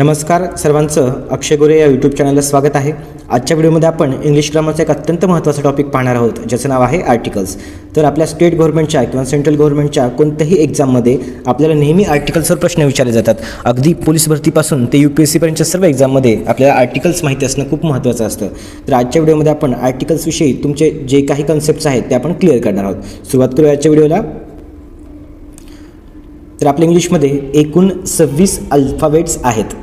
नमस्कार सर्वांचं अक्षय गोरे या यूट्यूब चॅनलला स्वागत आहे. आजच्या व्हिडिओमध्ये आपण इंग्लिश ग्रामरचा एक अत्यंत महत्त्वाचा टॉपिक पाहणार आहोत ज्याचं नाव आहे आर्टिकल्स तर आपल्या स्टेट गव्हर्नमेंटच्या किंवा सेंट्रल गव्हर्नमेंटच्या कोणत्याही एक्झाममध्ये आपल्याला नेहमी आर्टिकल्सवर प्रश्न विचारले जातात. अगदी पोलीस भरतीपासून ते यू पी एस सीपर्यंतच्या सर्व एक्झाममध्ये आपल्याला आर्टिकल्स माहिती असणं खूप महत्त्वाचं असतं. तर आजच्या व्हिडिओमध्ये आपण आर्टिकल्सविषयी तुमचे जे काही कन्सेप्ट्स आहेत ते आपण क्लिअर करणार आहोत. सुरुवात करूया आजच्या व्हिडिओला. तर आपल्या इंग्लिशमध्ये एकूण सव्वीस अल्फाबेट्स आहेत.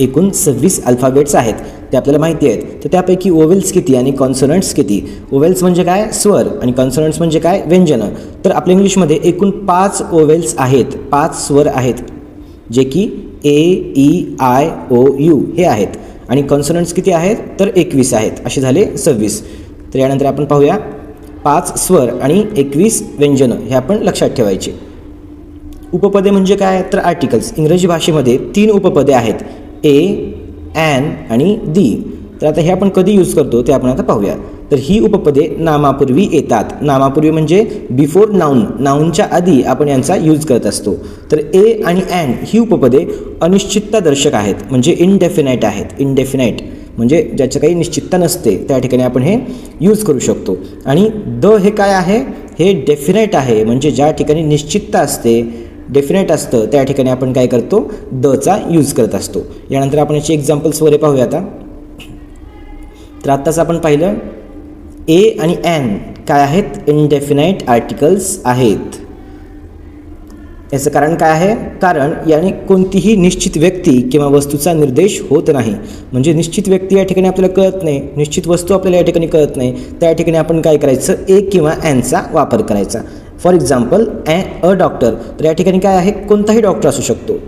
एकूण सव्वीस अल्फाबेट्स आहेत. ते आपल्याला माहिती आहेत. तर त्यापैकी ओवेल्स किती आणि कॉन्सोनंट्स किती? ओवेल्स म्हणजे काय? स्वर. आणि कॉन्सोनंट्स म्हणजे काय? व्यंजनं. तर आपल्या इंग्लिशमध्ये एकूण पाच ओवेल्स आहेत. पाच स्वर आहेत. जे की A E I O U हे आहेत. आणि कॉन्सोनंट्स किती आहेत? तर एकवीस आहेत. असे झाले सव्वीस. तर यानंतर आपण पाहूया. पाच स्वर आणि एकवीस व्यंजनं हे आपण लक्षात ठेवायचे. उपपदे म्हणजे काय? तर आर्टिकल्स इंग्रजी भाषेमध्ये तीन उपपदे आहेत. ए ॲन आणि दी तर आता हे आपण कधी यूज करतो ते आपण आता पाहूया. तर ही उपपदे नामापूर्वी येतात. नामापूर्वी म्हणजे बिफोर नाऊन नाऊनच्या आधी आपण यांचा यूज करत असतो. तर ए आणि ॲन ही उपपदे अनिश्चितता दर्शक आहेत. म्हणजे इनडेफिनाईट आहेत. इनडेफिनाईट म्हणजे ज्याचं काही निश्चितता नसते. त्या ठिकाणी आपण हे यूज करू शकतो. आणि द हे काय आहे? हे डेफिनाईट आहे. म्हणजे ज्या ठिकाणी निश्चितता असते डेफिनेट असतं. त्या ठिकाणी आपण काय करतो? दचा यूज करत असतो. यानंतर आपण याची एक्झाम्पल्स वगैरे पाहूया आता. तर आत्ताच आपण पाहिलं ए आणि एन काय आहेत? इनडेफिनाईट आर्टिकल्स आहेत. याचं कारण काय आहे? कारण याने कोणतीही निश्चित व्यक्ती किंवा वस्तूचा निर्देश होत नाही. म्हणजे निश्चित व्यक्ती या ठिकाणी आपल्याला कळत नाही. निश्चित वस्तू आपल्याला या ठिकाणी कळत नाही. त्या ठिकाणी आपण काय करायचं? ए किंवा एनचा वापर करायचा. For example a a doctor तर या ठिकाणी काय आहे? कोणताही डॉक्टर असू शकतो.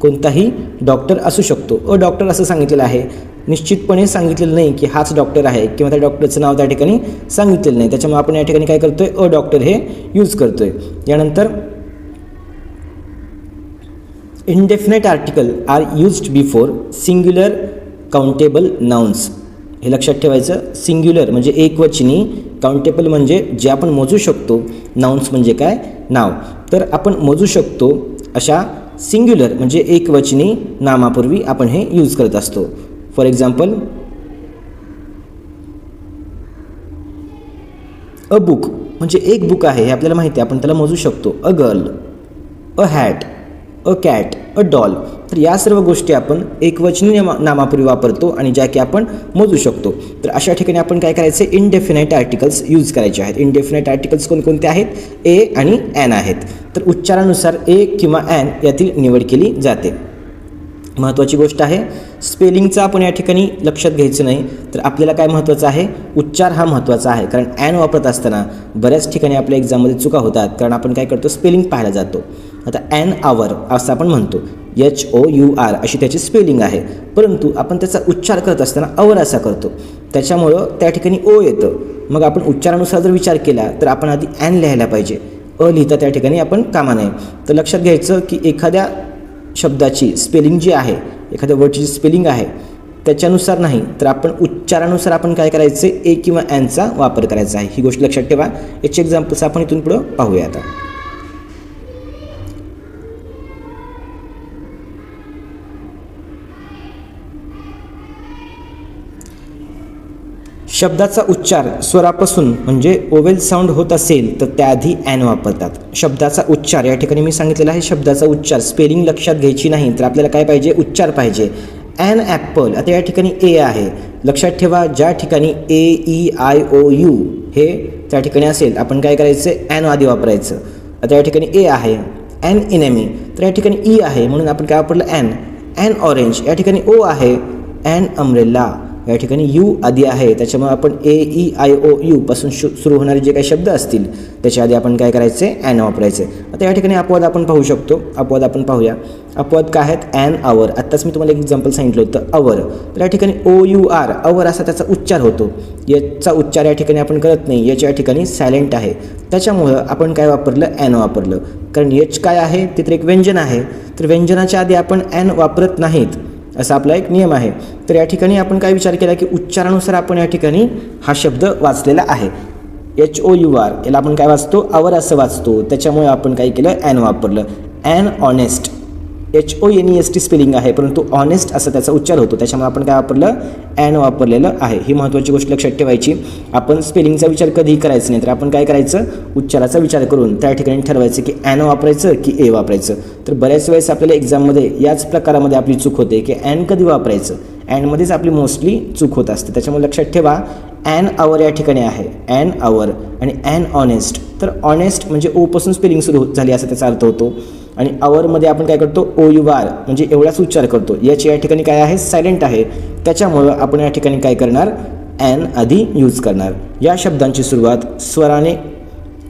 कोणताही डॉक्टर असू शकतो. अ डॉक्टर असं सांगितलेलं आहे. निश्चितपणे सांगितलेलं नाही की हाच डॉक्टर आहे किंवा त्या डॉक्टरचं नाव त्या ठिकाणी सांगितलेलं नाही. त्याच्यामुळे आपण या ठिकाणी काय करतोय? अ डॉक्टर हे यूज करतोय. यानंतर indefinite article are used before singular countable nouns हे लक्षात ठेवायचं. सिंग्युलर म्हणजे एकवचनी. काउंटेबल म्हणजे जे आपण मोजू शकतो. नाउन्स म्हणजे काय? नाव. तर आपण मोजू शकतो अशा सिंग्युलर म्हणजे एकवचनी नामापूर्वी आपण हे यूज करत असतो. फॉर एक्झाम्पल अ बुक म्हणजे एक बुक आहे हे आपल्याला माहिती आहे. आपण त्याला मोजू शकतो. A girl a hat a cat a doll तर या सर्व गोष्टी आपण एकवचनी नामा नामापूर्वी वापरतो आणि ज्या की आपण मोजू शकतो. तर अशा ठिकाणी आपण काय करायचे? इनडेफिनाईट आर्टिकल्स यूज करायचे आहेत. इनडेफिनाईट आर्टिकल्स कोणकोणते आहेत? ए आणि ॲन आहेत. तर उच्चारानुसार ए किंवा ॲन यातील निवड केली जाते. महत्त्वाची गोष्ट आहे स्पेलिंगचं आपण या ठिकाणी लक्षात घ्यायचं नाही तर आपल्याला काय महत्त्वाचं आहे? उच्चार हा महत्त्वाचा आहे. कारण ॲन वापरत असताना बऱ्याच ठिकाणी आपल्या एक्झाममध्ये चुका होतात. कारण आपण काय करतो? स्पेलिंग पाहायला जातो. आता ॲन आवर असं आपण म्हणतो. एच ओ यू आर अशी त्याची स्पेलिंग आहे. परंतु आपण त्याचा उच्चार करत असताना अवर असा करतो. त्याच्यामुळं त्या ठिकाणी ओ येतं. मग आपण उच्चारानुसार जर विचार केला तर आपण आधी ॲन लिहायला पाहिजे. अ लिहिता त्या ठिकाणी आपण कामा नये. तर लक्षात घ्यायचं की एखाद्या शब्दाची स्पेलिंग जी आहे एखाद्या वर्डची जी स्पेलिंग आहे त्याच्यानुसार नाही तर आपण उच्चारानुसार आपण काय करायचं? ए किंवा ॲनचा वापर करायचा आहे. ही गोष्ट लक्षात ठेवा. याची एक्झाम्पल्स आपण इथून पुढं पाहूया आता. शब्दाचा उच्चार स्वरापासून म्हणजे ओवेल साऊंड होत असेल तर त्याआधी ॲन वापरतात. शब्दाचा उच्चार या ठिकाणी मी सांगितलेला आहे शब्दाचा उच्चार स्पेलिंग लक्षात घ्यायची नाही तर आपल्याला काय पाहिजे? उच्चार पाहिजे. ॲन ॲपल आता या ठिकाणी ए आहे. लक्षात ठेवा ज्या ठिकाणी A E I O U हे त्या ठिकाणी असेल आपण काय करायचं? ॲन आधी वापरायचं. आता या ठिकाणी ए आहे ॲन इनेमी तर या ठिकाणी ई आहे म्हणून आपण काय वापरलं? ॲन ॲन ऑरेंज या ठिकाणी ओ आहे ॲन अम्ब्रेला. या ठिकाणी यू आधी आहे. त्याच्यामुळे आपण A E I O U पासून शु सुरू होणारे जे काही शब्द असतील त्याच्या आधी आपण काय करायचे? ॲन वापरायचे. आता या ठिकाणी अपवाद आपण पाहू शकतो. अपवाद आपण पाहूया. अपवाद काय आहेत? ॲन आवर आत्ताच मी तुम्हाला एक एक्झाम्पल सांगितलं होतं अवर तर या ठिकाणी ओ यू आर अवर असा त्याचा उच्चार होतो. याचा उच्चार या ठिकाणी आपण करत नाही. याच्या ठिकाणी सायलेंट आहे. त्याच्यामुळं आपण काय वापरलं? ॲन वापरलं. कारण यच काय आहे? ते तर एक व्यंजन आहे. तर व्यंजनाच्या आधी आपण ॲन वापरत नाहीत. असा आपला एक नियम आहे. तर या ठिकाणी आपण काय विचार केला की उच्चारानुसार आपण या ठिकाणी हा शब्द वाचलेला आहे. एच ओ यू आर याला आपण काय वाचतो? आवर असं वाचतो. त्याच्यामुळे आपण काय केलं? ॲन वापरलं. An honest H O N E S T spelling आहे परंतु ऑनेस्ट असा त्याचा उच्चार होतो. त्याच्यामुळे आपण काय वापरलं? ॲन वापरलेलं आहे. ही महत्त्वाची गोष्ट लक्षात ठेवायची. आपण स्पेलिंगचा विचार कधीही करायचा नाही. तर आपण काय करायचं? उच्चाराचा विचार करून त्या ठिकाणी ठरवायचं की ॲन वापरायचं की ए वापरायचं. तर बऱ्याच वेळेस आपल्याला एक्झाममध्ये याच प्रकारामध्ये आपली चूक होते की ॲन कधी वापरायचं? ॲनमध्येच आपली मोस्टली चूक होत असते. त्याच्यामुळे लक्षात ठेवा ॲन आवर या ठिकाणी आहे. ॲन आवर आणि ॲन ऑनेस्ट तर ऑनेस्ट म्हणजे ओपासून स्पेलिंग सुरू होत झाली असा त्याचा अर्थ होतो. आणि आवरमध्ये आपण काय करतो? ओ यू आर म्हणजे एवढाच उच्चार करतो. याची या ठिकाणी काय आहे? सायलेंट आहे. त्याच्यामुळं आपण या ठिकाणी काय करणार? ॲन आधी यूज करणार. या शब्दांची सुरुवात स्वराने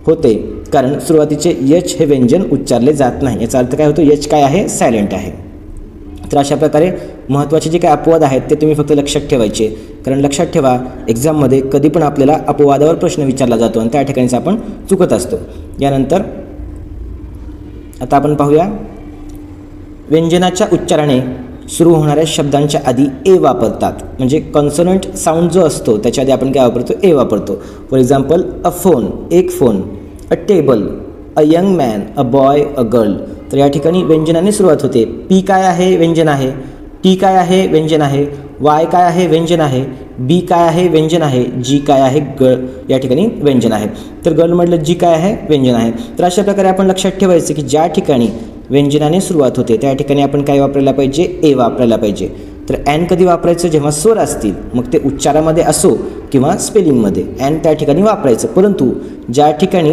होते. कारण सुरुवातीचे यच हे व्यंजन उच्चारले जात नाही. याचा अर्थ काय होतो? यच काय आहे? सायलेंट आहे. तर अशा प्रकारे महत्त्वाचे जे काय अपवाद आहेत ते तुम्ही फक्त लक्षात ठेवायचे. कारण लक्षात ठेवा एक्झाममध्ये कधी पण आपल्याला अपवादावर प्रश्न विचारला जातो आणि त्या ठिकाणीच आपण चुकत असतो. यानंतर आता आपण पाहूया. व्यंजनाच्या उच्चाराने सुरू होणाऱ्या शब्दांच्या आधी ए वापरतात. म्हणजे कॉन्सनंट साऊंड जो असतो त्याच्या आधी आपण काय वापरतो? ए वापरतो. फॉर एक्झाम्पल अ फोन एक phone a table a young man a boy a girl तर या ठिकाणी व्यंजनाने सुरुवात होते. पी काय आहे? व्यंजन आहे. टी काय आहे? व्यंजन आहे. वाय काय आहे? व्यंजन आहे. बी काय आहे? व्यंजन आहे. जी काय आहे? ग या ठिकाणी व्यंजन आहे. तर गर्ल म्हटलं जी काय आहे? व्यंजन आहे. तर अशा प्रकारे आपण लक्षात ठेवायचं की ज्या ठिकाणी व्यंजनाने सुरुवात होते त्या ठिकाणी आपण काय वापरायला पाहिजे? ए वापरायला पाहिजे. तर ॲन कधी वापरायचं? जेव्हा स्वर असतील मग ते उच्चारामध्ये असो किंवा स्पेलिंगमध्ये ॲन त्या ठिकाणी वापरायचं. परंतु ज्या ठिकाणी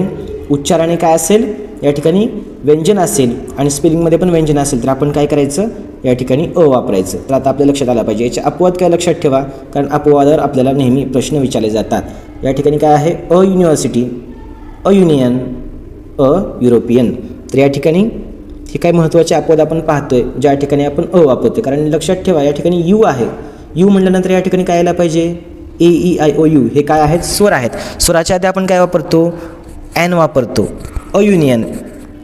उच्चाराने काय असेल? या ठिकाणी व्यंजन असेल आणि स्पेलिंगमध्ये पण व्यंजन असेल तर आपण काय करायचं? या ठिकाणी अ वापरायचं. तर आता आपल्या लक्षात आलं पाहिजे. याचे अपवाद काय लक्षात ठेवा कारण अपवादावर आपल्याला नेहमी प्रश्न विचारले जातात. या ठिकाणी काय आहे? A university a union a European तर या ठिकाणी हे काय महत्त्वाचे अपवाद आपण पाहतोय ज्या ठिकाणी आपण अ वापरतो कारण लक्षात ठेवा या ठिकाणी यू आहे. यू म्हटल्यानंतर या ठिकाणी काय यायला पाहिजे? A E I O U हे काय आहेत? स्वर आहेत. स्वराच्या आधी आपण काय वापरतो? ॲन वापरतो. अ युनियन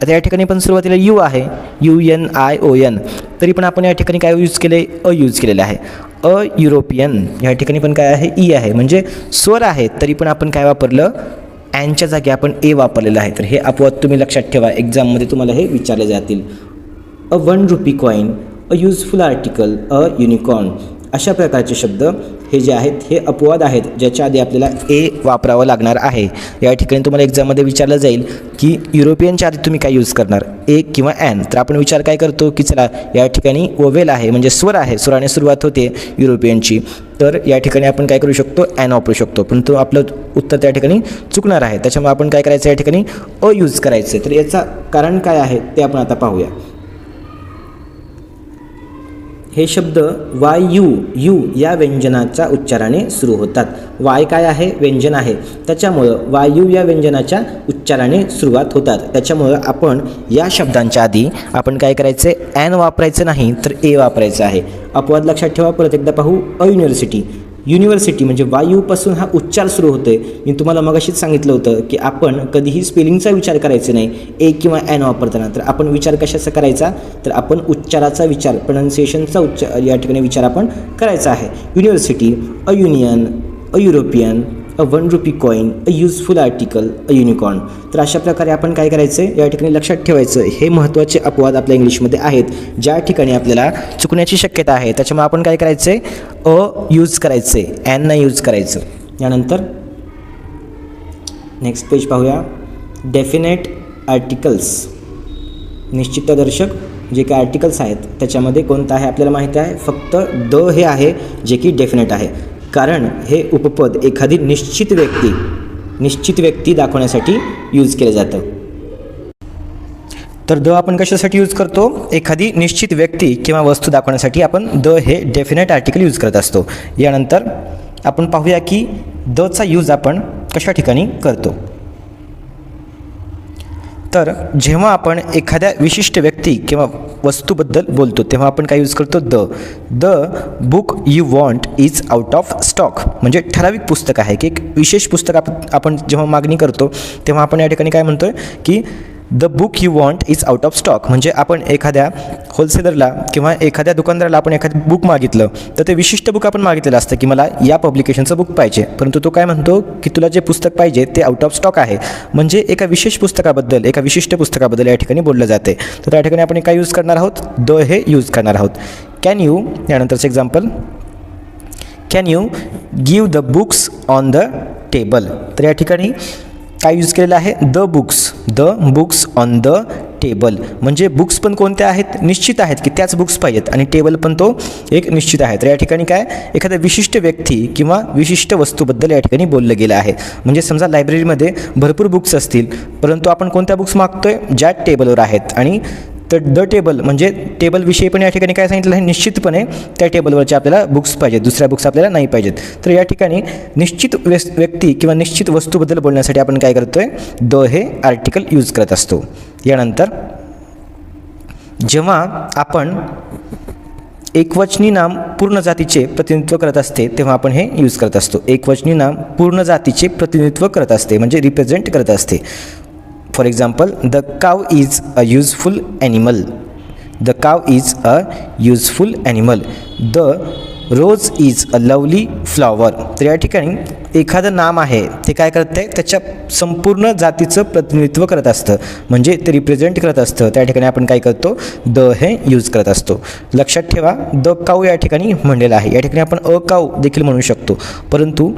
आता या ठिकाणी पण सुरुवातीला यू आहे. U N I O N. तरी पण आपण या ठिकाणी काय यूज केले? अ यूज केलेलं आहे. A European. या ठिकाणी पण काय आहे? ई आहे. म्हणजे स्वर आहेत तरी पण आपण काय वापरलं? ॲनच्या जागी आपण ए वापरलेलं आहे. तर हे अपवाद तुम्ही लक्षात ठेवा. एक्झाममध्ये तुम्हाला हे विचारले जातील. A one rupee coin a useful article a unicorn अशा प्रकारचे शब्द हे जे आहेत हे अपवाद आहेत ज्याच्या आधी आपल्याला ए वापरावं लागणार आहे. या ठिकाणी तुम्हाला एक्झाममध्ये विचारलं जाईल की युरोपियनच्या आधी तुम्ही काय यूज करणार? ए किंवा ॲन तर आपण विचार काय करतो की चला या ठिकाणी ओवेल आहे म्हणजे स्वर आहे स्वराने सुरुवात होते युरोपियनची तर या ठिकाणी आपण काय करू शकतो? ॲन वापरू शकतो. परंतु आपलं उत्तर त्या ठिकाणी चुकणार आहे. त्याच्यामुळे आपण काय करायचं? या ठिकाणी अ यूज करायचं तर याचा कारण काय आहे ते आपण आता पाहूया. हे शब्द वाय यू यू या व्यंजनाच्या उच्चाराने सुरू होतात. वाय काय आहे? व्यंजन आहे. त्याच्यामुळं वायू या व्यंजनाच्या उच्चाराने सुरुवात होतात. त्याच्यामुळं आपण या शब्दांच्या आधी आपण काय करायचं आहे? ॲन वापरायचं नाही तर ए वापरायचं आहे. अपवाद लक्षात ठेवा. परत एकदा पाहू. A university. युनिव्हर्सिटी म्हणजे वायूपासून हा उच्चार सुरू होतो आहे मी तुम्हाला मगाशीच सांगितलं होतं की आपण कधीही स्पेलिंगचा विचार करायचा नाही. ए किंवा ॲन वापरताना. तर आपण विचार कशाचा करायचा? तर आपण उच्चाराचा विचार प्रनाऊन्सिएशनचा उच्चार या ठिकाणी विचार आपण करायचा आहे. University a union a European a one rupee coin a useful article a unicorn तर अशा प्रकारे आपण काय करायचं? आहे या ठिकाणी लक्षात ठेवायचं. हे महत्त्वाचे अपवाद आपल्या इंग्लिशमध्ये आहेत. ज्या ठिकाणी आपल्याला चुकण्याची शक्यता आहे त्याच्यामुळे आपण काय करायचं आहे अ यूज करायचं आहे ॲन यूज करायचं. यानंतर नेक्स्ट पेज पाहूया. डेफिनेट आर्टिकल्स निश्चितदर्शक जे काही आर्टिकल्स आहेत त्याच्यामध्ये कोणतं आहे आपल्याला माहिती आहे? फक्त द हे आहे जे की डेफिनेट आहे. कारण हे उपपद एखादी निश्चित व्यक्ती निश्चित व्यक्ती दाखवण्यासाठी यूज केलं जातं. तर द आपण कशासाठी यूज करतो? एखादी निश्चित व्यक्ती किंवा वस्तू दाखवण्यासाठी आपण द हे डेफिनेट आर्टिकल यूज करत असतो. यानंतर आपण पाहूया की दचा यूज आपण कशा ठिकाणी करतो. तर जेव्हा आपण एखाद्या विशिष्ट व्यक्ती किंवा वस्तूबद्दल बोलतो तेव्हा आपण काय यूज करतो? The. The book you want is out of stock. म्हणजे ठराविक पुस्तक आहे. की एक विशेष पुस्तक आपण आपण जेव्हा मागणी करतो तेव्हा आपण या ठिकाणी काय म्हणतो आहे की the book you want is out of stock म्हणजे आपण एखाद्या होलसेलरला किंवा एखाद्या दुकानदाराला आपण एखादं बुक मागितलं तर ते विशिष्ट बुक आपण मागितलेलं असतं की मला या पब्लिकेशनचं बुक पाहिजे. परंतु तो काय म्हणतो की तुला जे पुस्तक पाहिजे ते आउट ऑफ स्टॉक आहे. म्हणजे एका विशेष पुस्तकाबद्दल एका विशिष्ट पुस्तकाबद्दल या ठिकाणी बोललं जाते. तर त्या ठिकाणी आपण काय यूज करणार आहोत? द हे यूज करणार आहोत. Can you यानंतरचं example can you give the books on the table तर या ठिकाणी काय यूज केलेलं आहे? The books the books on the table म्हणजे बुक्स पण कोणत्या आहेत? निश्चित आहेत की त्याच बुक्स पाहिजेत. आणि टेबल पण तो एक निश्चित आहे. तर या ठिकाणी काय? एखाद्या विशिष्ट व्यक्ती किंवा विशिष्ट वस्तूबद्दल या ठिकाणी बोललं गेलं आहे. म्हणजे समजा लायब्ररीमध्ये भरपूर बुक्स असतील परंतु आपण कोणत्या बुक्स मागतोय? ज्या टेबलवर आहेत. आणि तर द टेबल म्हणजे टेबलविषयी पण या ठिकाणी काय सांगितलं आहे? निश्चितपणे त्या टेबलवरचे आपल्याला बुक्स पाहिजेत. दुसऱ्या बुक्स आपल्याला नाही पाहिजेत. तर या ठिकाणी निश्चित व्यस व्यक्ती किंवा निश्चित वस्तूबद्दल बोलण्यासाठी आपण काय करतो आहे द हे आर्टिकल यूज करत असतो. यानंतर जेव्हा आपण एकवचनी नाम पूर्ण जातीचे प्रतिनिधित्व करत असते तेव्हा आपण हे यूज करत असतो. एकवचनी नाम पूर्ण जातीचे प्रतिनिधित्व करत असते म्हणजे रिप्रेझेंट करत असते. For example the cow is a useful animal the cow is a useful animal the rose is a lovely flower तर या ठिकाणी एखादं नाम आहे ते काय करत आहे त्याच्या संपूर्ण जातीचं प्रतिनिधित्व करत असतं. म्हणजे ते रिप्रेझेंट करत असतं. त्या ठिकाणी आपण काय करतो? द हे यूज करत असतो. लक्षात ठेवा द काऊ या ठिकाणी म्हणलेलं आहे. या ठिकाणी आपण अ काऊ देखील म्हणू शकतो. परंतु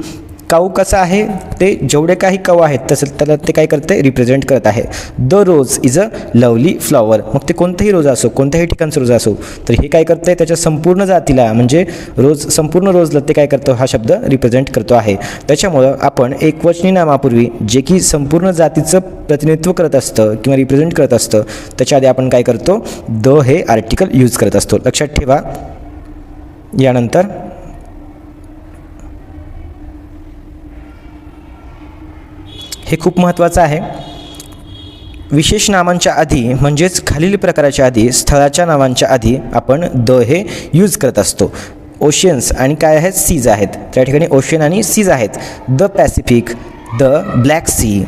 काऊ कसं आहे? ते जेवढे काही काऊ आहेत तसं त्याला ते काय करते? रिप्रेझेंट करत आहे. The rose is a lovely flower मग ते कोणतंही रोज असो कोणत्याही ठिकाणचं रोज असो तर हे काय करतं आहे त्याच्या संपूर्ण जातीला म्हणजे रोज संपूर्ण रोजला ते काय करतो? हा शब्द रिप्रेझेंट करतो आहे. त्याच्यामुळं आपण एकवचनी नामापूर्वी जे की संपूर्ण जातीचं प्रतिनिधित्व करत असतं किंवा रिप्रेझेंट करत असतं त्याच्या आधी आपण काय करतो? द हे आर्टिकल यूज करत असतो. लक्षात ठेवा. यानंतर हे खूप महत्त्वाचं आहे. विशेष नामांच्या आधी म्हणजेच खालील प्रकाराच्या आधी स्थळाच्या नावांच्या आधी आपण द हे यूज करत असतो. ओशियन्स आणि काय आहेत? सीज आहेत. त्या ठिकाणी ओशियन आणि सीज आहेत. The Pacific the black sea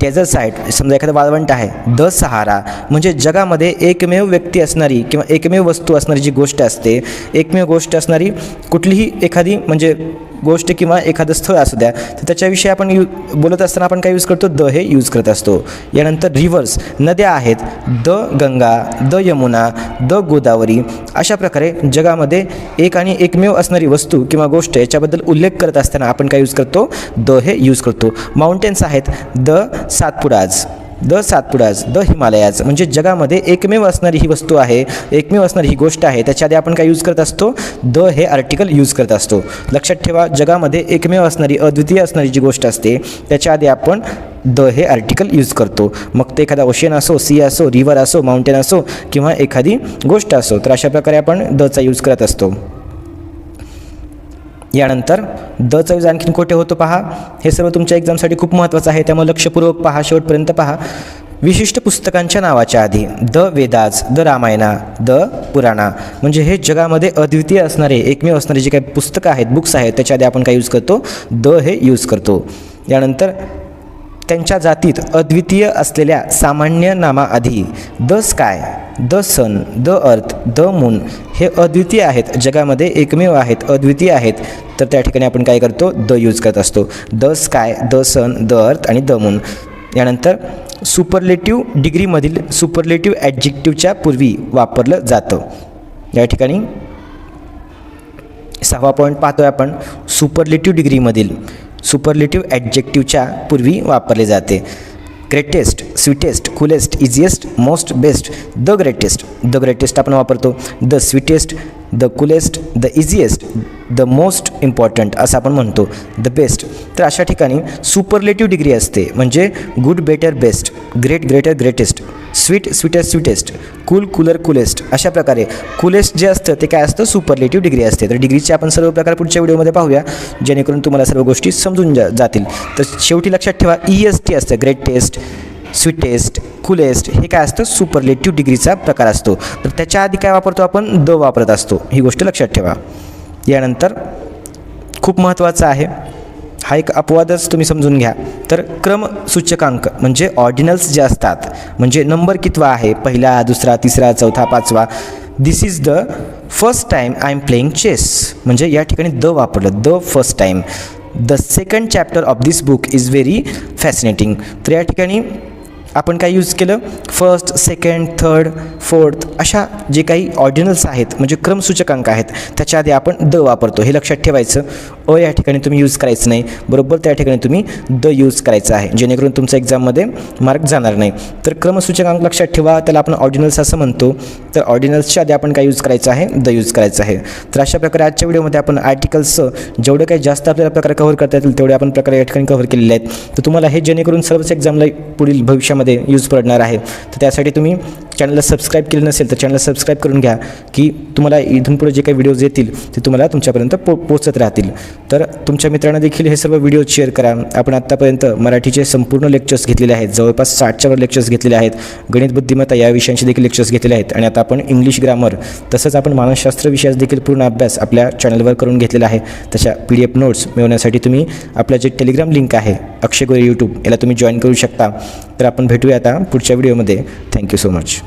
desert site समजा एखादं वाळवंट आहे. द सहारा म्हणजे जगामध्ये एकमेव व्यक्ती असणारी किंवा एकमेव वस्तू असणारी जी गोष्ट असते एकमेव गोष्ट असणारी कुठलीही एखादी म्हणजे गोष्ट किंवा एखादं स्थळ असू द्या तर त्याच्याविषयी आपण यू बोलत असताना आपण काय यूज करतो? द हे यूज करत असतो. यानंतर रिव्हर्स नद्या आहेत. The Ganga the Yamuna the Godavari अशा प्रकारे जगामध्ये एक आणि एकमेव असणारी वस्तू किंवा गोष्ट याच्याबद्दल उल्लेख करत असताना आपण काय यूज करतो? द हे यूज करतो. माउंटेन्स आहेत. The Satpudas the Satpudas the Himalayas म्हणजे जगामध्ये एकमेव असणारी ही वस्तू आहे एकमेव असणारी ही गोष्ट आहे त्याच्या आधी आपण काय यूज करत असतो? द हे आर्टिकल यूज करत असतो. लक्षात ठेवा जगामध्ये एकमेव असणारी अद्वितीय असणारी जी गोष्ट असते त्याच्या आधी आपण द हे आर्टिकल यूज करतो. मग ते एखादा ओशन असो सी असो रिवर असो माउंटेन असो किंवा एखादी गोष्ट असो तर अशा प्रकारे आपण दचा यूज करत असतो. यानंतर द यूज आणखीन कोठे होतो पहा. हे सर्व तुमच्या एक्झामसाठी खूप महत्त्वाचं आहे. त्यामुळे लक्षपूर्वक पहा शेवटपर्यंत पहा. विशिष्ट पुस्तकांच्या नावाच्या आधी the Vedas the Ramayana the Purana. म्हणजे हे जगामध्ये अद्वितीय असणारे एकमेव असणारे जे काही पुस्तकं आहेत बुक्स आहेत त्याच्या आधी आपण काय यूज करतो? द हे यूज करतो. यानंतर त्यांच्या जातीत अद्वितीय असलेल्या सामान्य नामाआधी the sky the sun the earth the moon हे अद्वितीय आहेत. जगामध्ये एकमेव आहेत अद्वितीय आहेत. तर त्या ठिकाणी आपण काय करतो? द यूज करत असतो. The sky the sun the earth आणि द मून. यानंतर सुपरलेटिव्ह डिग्रीमधील सुपरलेटिव्ह ॲडजेक्टिव्हच्या पूर्वी वापरलं जातं. या ठिकाणी सहावा पॉईंट पाहतोय आपण. सुपरलेटिव्ह डिग्रीमधील सुपरलेटिव्ह ॲडजेक्टिव्हच्या पूर्वी वापरले जाते. Greatest sweetest coolest easiest most best the greatest the greatest आपण वापरतो. The sweetest the coolest the easiest the most important असं आपण म्हणतो. द बेस्ट तर अशा ठिकाणी सुपरलेटिव्ह डिग्री असते. म्हणजे good better best great greater greatest sweet sweetest sweetest cool cooler coolest अशा प्रकारे. कुलेस्ट जे असतं ते काय असतं? सुपरलेटिव्ह डिग्री असते. तर डिग्रीचे आपण सर्व प्रकार पुढच्या व्हिडिओमध्ये पाहूया जेणेकरून तुम्हाला सर्व गोष्टी समजून जा जातील. तर शेवटी लक्षात ठेवा ई एस टी असतं. ग्रेट टेस्ट स्वीटेस्ट कुलेस्ट हे काय असतं? सुपरलेटिव्ह डिग्रीचा प्रकार असतो. तर त्याच्या आधी काय वापरतो आपण? द वापरत असतो. ही गोष्ट लक्षात ठेवा. यानंतर खूप महत्त्वाचं आहे. हा एक अपवादच तुम्ही समजून घ्या. तर क्रम सूचकांक म्हणजे ऑर्डिनल्स जे असतात म्हणजे नंबर कितवा आहे? पहिला दुसरा तिसरा चौथा पाचवा. This is the first time I am playing chess म्हणजे या ठिकाणी द वापरलं. The first time the second chapter of this book is very fascinating तर या ठिकाणी आपण काय यूज केलं? फर्स्ट सेकंड थर्ड फोर्थ अशा जे काही ऑर्डिनल्स आहेत म्हणजे क्रमसूचकांक आहेत त्याच्या आधी आपण द वापरतो. हे लक्षात ठेवायचं. अ या ठिकाणी तुम्ही यूज करायचं नाही. बरोबर त्या ठिकाणी तुम्ही द यूज करायचं आहे. जेणेकरून तुमच्या एक्झाममध्ये मार्क जाणार नाही. तर क्रमसूचकांक लक्षात ठेवा. त्याला आपण ऑर्डिनल्स असं म्हणतो. तर ऑर्डिनल्सच्या आधी आपण काय यूज करायचं आहे? द यूज करायचं आहे. तर अशा प्रकारे आजच्या व्हिडिओमध्ये आपण आर्टिकल्सचं जेवढं काही जास्त आपल्याला प्रकार कव्हर करता येतील तेवढे आपण प्रकार या ठिकाणी कव्हर केलेले आहेत. तर तुम्हाला हे जेणेकरून सर्वच एक्झामला पुढील भविष्यामध्ये यूज पडणार आहे. तर त्यासाठी तुम्ही चॅनलला सबस्क्राईब केलं नसेल तर चॅनलला सबस्क्राईब करून घ्या की तुम्हाला इथून पुढे जे काही व्हिडिओज येतील ते तुम्हाला तुमच्यापर्यंत पो पोचत राहतील. तर तुमच्या मित्रांना देखील हे सर्व व्हिडिओ शेअर करा. आपण आत्तापर्यंत मराठीचे संपूर्ण लेक्चर्स घेतलेले आहेत. जवळपास साठच्या वर लेक्चर्स घेतलेले आहेत. गणित बुद्धिमत्ता या विषयांचे देखील लेक्चर्स घेतलेले आहेत. आणि आता आपण इंग्लिश ग्रामर तसंच आपण मानसशास्त्र विषयाचा देखील पूर्ण अभ्यास आपल्या चॅनलवर करून घेतलेला आहे. तशा पी डी एफ नोट्स मिळवण्यासाठी तुम्ही आपलं जे टेलिग्राम लिंक आहे अक्षय गोरे यूट्यूब याला तुम्ही जॉईन करू शकता. तर आपण भेटूया आता पुढच्या व्हिडिओमध्ये थँक्यू सो मच